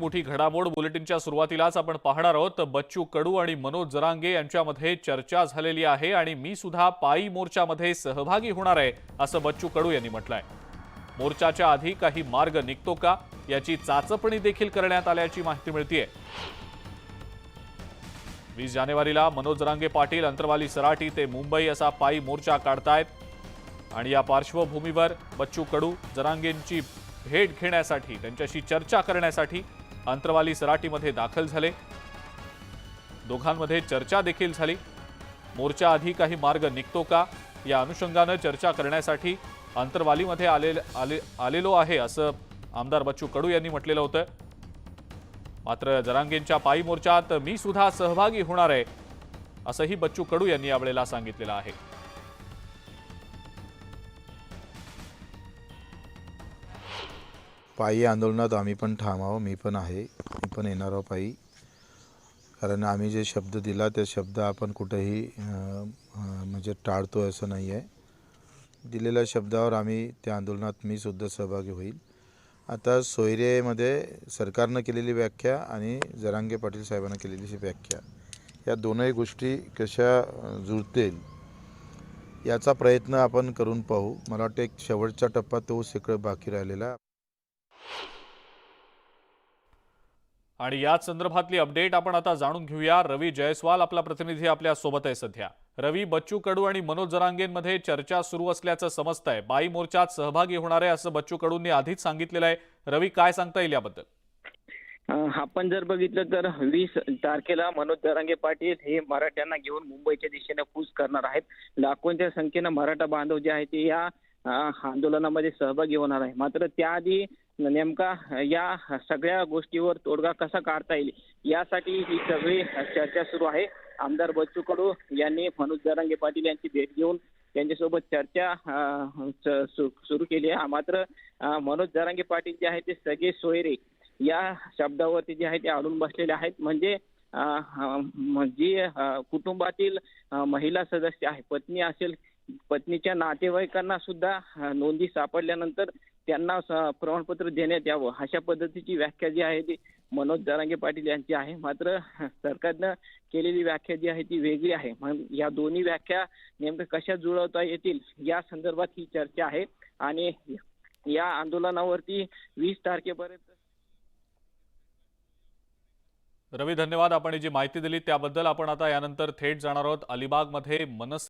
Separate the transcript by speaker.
Speaker 1: मोठी घडामोड बुलेटिनच्या सुरुवातीलाच आपण पाहणार आहोत. तर बच्चू कडू आणि मनोज जरांगे यांच्यामध्ये चर्चा झालेली आहे आणि मी सुद्धा पायी मोर्चामध्ये सहभागी होणार आहे असं बच्चू कडू यांनी म्हटलंय. मोर्चाच्या आधी काही मार्ग निघतो का? याची चाचपणी देखील करण्यात आल्याची माहिती मिळतीये. वीस जानेवारीला मनोज जरांगे पाटील अंतरवाली सराटी ते मुंबई असा पायी मोर्चा काढतायत. आणि या पार्श्वभूमीवर बच्चू कडू जरांगेंची भेट घेण्यासाठी त्यांच्याशी चर्चा करण्यासाठी अंतरवाली सराटीमध्ये दाखल झाले. दोघांमध्ये चर्चा देखील झाली. मोर्चा आधी काही मार्ग निघतो का या अनुषंगानं चर्चा करण्यासाठी अंतरवालीमध्ये आले आले आलेलो आहे असं आमदार बच्चू कडू यांनी म्हटलेलं होतं. मात्र जरांगेंच्या पायी मोर्चात मी सुद्धा सहभागी होणार आहे असंही बच्चू कडू यांनी यावेळेला सांगितलेलं आहे.
Speaker 2: पायी आंदोलनात आम्ही पण ठाम मी पण आहे मी पण येणार आहो पायी. कारण आम्ही जे शब्द दिला ते शब्द आपण कुठेही म्हणजे टाळतो असं नाही आहे. दिलेल्या शब्दावर आम्ही त्या आंदोलनात मी सुद्धा सहभागी होईल. आता सोयरेमध्ये सरकारनं केलेली व्याख्या आणि जरांगे पाटील साहेबांना केलेली व्याख्या या दोनही गोष्टी कशा जुळतील याचा प्रयत्न आपण करून पाहू. मला वाटतं एक शेवटचा टप्पा तो सगळं बाकी राहिलेला.
Speaker 1: आणि याच संदर्भातली अपडेट आपण आता जाणून घेऊया. रवी जयस्वाल आपला प्रतिनिधी आपल्यासोबत आहे सध्या. रवी बच्चू कडू आणि मनोज जरांगेंमध्ये चर्चा सुरू असल्याचं समजतंय. बाई मोर्चात सहभागी होणार आहे असं बच्चू कडूंनी आधीच सांगितलेलं आहे. रवी काय सांगता येईल याबद्दल?
Speaker 3: आपण जर बघितलं तर वीस तारखेला मनोज जरांगे पाटील हे मराठ्यांना घेऊन मुंबईच्या दिशेने कूच करणार आहेत. लाखोंच्या संख्येनं मराठा बांधव जे आहेत ते या आंदोलनामध्ये सहभागी होणार आहे. मात्र त्याआधी नेमका या सगळ्या गोष्टीवर तोडगा कसा काढता येईल यासाठी ही सगळी चर्चा सुरू आहे. आमदार बच्चू कडू यांनी मनोज जरांगे पाटील यांची भेट घेऊन त्यांच्यासोबत चर्चा सु- सुरू केली आहे. मात्र मनोज जरांगे पाटील जे आहेत ते सगळे सोयरे या शब्दावरती जे आहे ते अडून बसलेले आहेत. म्हणजे जी कुटुंबातील महिला सदस्य आहे पत्नी असेल पत्नीच्या नातेवाईकांना सुद्धा नोंदी सापडल्यानंतर त्यांना प्रमाणपत्र देण्यात यावं. अशा पद्धतीची व्याख्या जी आहे ती मनोज जारांगे पाटील यांची आहे. मात्र सरकारनं केलेली व्याख्या जी आहे ती वेगळी आहे. या दोन्ही व्याख्या नेमक्या कशा जुळवता येतील या संदर्भात ही चर्चा आहे. आणि या आंदोलनावरती वीस तारखेपर्यंत
Speaker 1: रवी धन्यवाद. आपण जी माहिती दिली त्याबद्दल आपण आता यानंतर थेट जाणार आहोत. अलिबागमध्ये मनस